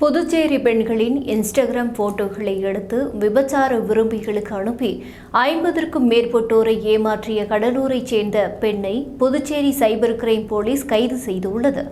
புதுச்சேரி பெண்களின் இன்ஸ்டாகிராம் போட்டோக்களை எடுத்து விபச்சார விரும்பிகளுக்கு அனுப்பி ஐம்பதற்கும் மேற்பட்டோரை ஏமாற்றிய கடலூரைச் சேர்ந்த பெண்ணை புதுச்சேரி சைபர் கிரைம் போலீஸ் கைது செய்துள்ளது.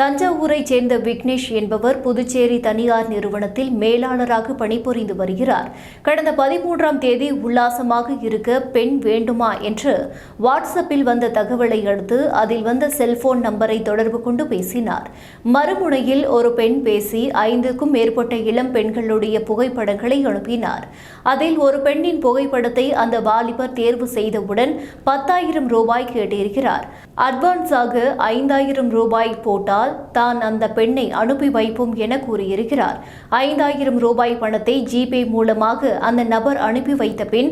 தஞ்சாவூரைச் சேர்ந்த விக்னேஷ் என்பவர் புதுச்சேரி தனியார் நிறுவனத்தில் மேலாளராக பணிபுரிந்து வருகிறார். கடந்த பதிமூன்றாம் தேதி உல்லாசமாக இருக்க பெண் வேண்டுமா என்று வாட்ஸ்அப்பில் வந்த தகவலை அடுத்து அதில் வந்த செல்போன் நம்பரை தொடர்பு கொண்டு பேசினார். மறுமுனையில் ஒரு பெண் பேசி ஐ ஐந்துக்கும் மேற்பட்ட இளம் பெண்களுடைய புகைப்படங்களை அனுப்பினார் அதில் ஒரு பெண்ணின் புகைப்படத்தை அந்த வாலிபர் தேர்வு செய்தவுடன் பத்தாயிரம் ரூபாய் கேட்டிருக்கிறார். அட்வான்ஸாக ஐந்தாயிரம் ரூபாய் போட்டால் தான் அந்த பெண்ணை அனுப்பி வைப்போம் என கூறியிருக்கிறார். ஐந்தாயிரம் ரூபாய் பணத்தை ஜிபே மூலமாக அந்த நபர் அனுப்பி வைத்த பின்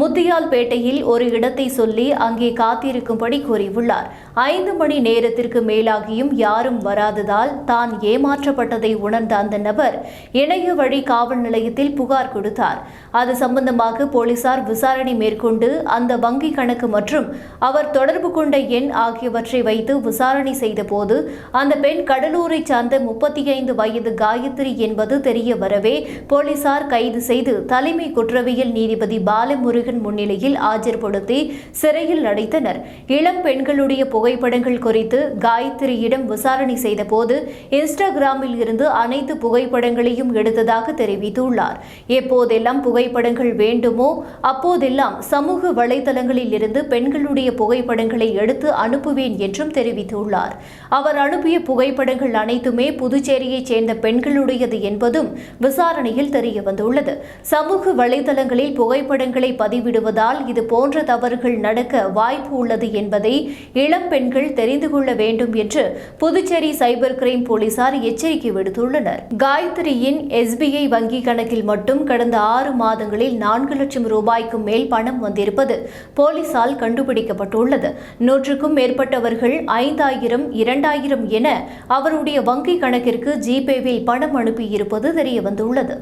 முத்தியால்பேட்டையில் ஒரு இடத்தை சொல்லி அங்கே காத்திருக்கும்படி கூறியுள்ளார். ஐந்து மணி நேரத்திற்கு மேலாகியும் யாரும் வராததால் தான் ஏமாற்றப்பட்டதை உணர்ந்த அந்த நபர் இணைய வழி காவல் நிலையத்தில் புகார் கொடுத்தார். அது சம்பந்தமாக போலீசார் விசாரணை மேற்கொண்டு அந்த வங்கி கணக்கு மற்றும் அவர் தொடர்பு கொண்ட எண் ஆகியவற்றை வைத்து விசாரணை செய்தபோது அந்த பெண் கடலூரை சார்ந்த முப்பத்தி ஐந்து வயது காயத்ரி என்பது தெரிய வரவே போலீசார் கைது செய்து தலைமை குற்றவியல் நீதிபதி பாலமுருகன் முன்னிலையில் ஆஜர்படுத்தி சிறையில் அடைத்தனர் இளம் பெண்களுடைய புகைப்படங்கள் குறித்து காயத்ரியிடம் விசாரணை செய்தபோது இன்ஸ்டாகிராமில் இருந்து அனைத்து புகைப்படங்களையும் எடுத்ததாக தெரிவித்துள்ளார். எப்போதெல்லாம் புகைப்படங்கள் வேண்டுமோ அப்போதெல்லாம் சமூக வலைதளங்களில் இருந்து பெண்களுடைய புகைப்படங்களை எடுத்து அனுப்புவேன் என்றும் தெரிவித்துள்ளார். அவர் அனுப்பிய புகைப்படங்கள் அனைத்துமே புதுச்சேரியைச் சேர்ந்த பெண்களுடையது என்பதும் விசாரணையில் தெரிய வந்துள்ளது சமூக வலைதளங்களில் புகைப்படங்களை பதிவிடுவதால் இது போன்ற தவறுகள் நடக்க வாய்ப்பு உள்ளது என்பதை இளம் பெண்கள் தெரிந்து கொள்ள வேண்டும் என்று புதுச்சேரி சைபர் கிரைம் போலீசார் எச்சரிக்கை விடுத்துள்ளனர். காயத்ரியின் எஸ்பிஐ வங்கி கணக்கில் மட்டும் கடந்த ஆறு மாதங்களில் நான்கு லட்சம் ரூபாய்க்கும் மேல் பணம் வந்திருப்பது போலீசால் கண்டுபிடிக்கப்பட்டுள்ளது. நூற்றுக்கும் மேற்பட்டவர்கள் ஐந்தாயிரம் இரண்டாயிரம் என அவருடைய வங்கி கணக்கிற்கு ஜிபேவில் பணம் அனுப்பியிருப்பது தெரியவந்துள்ளது.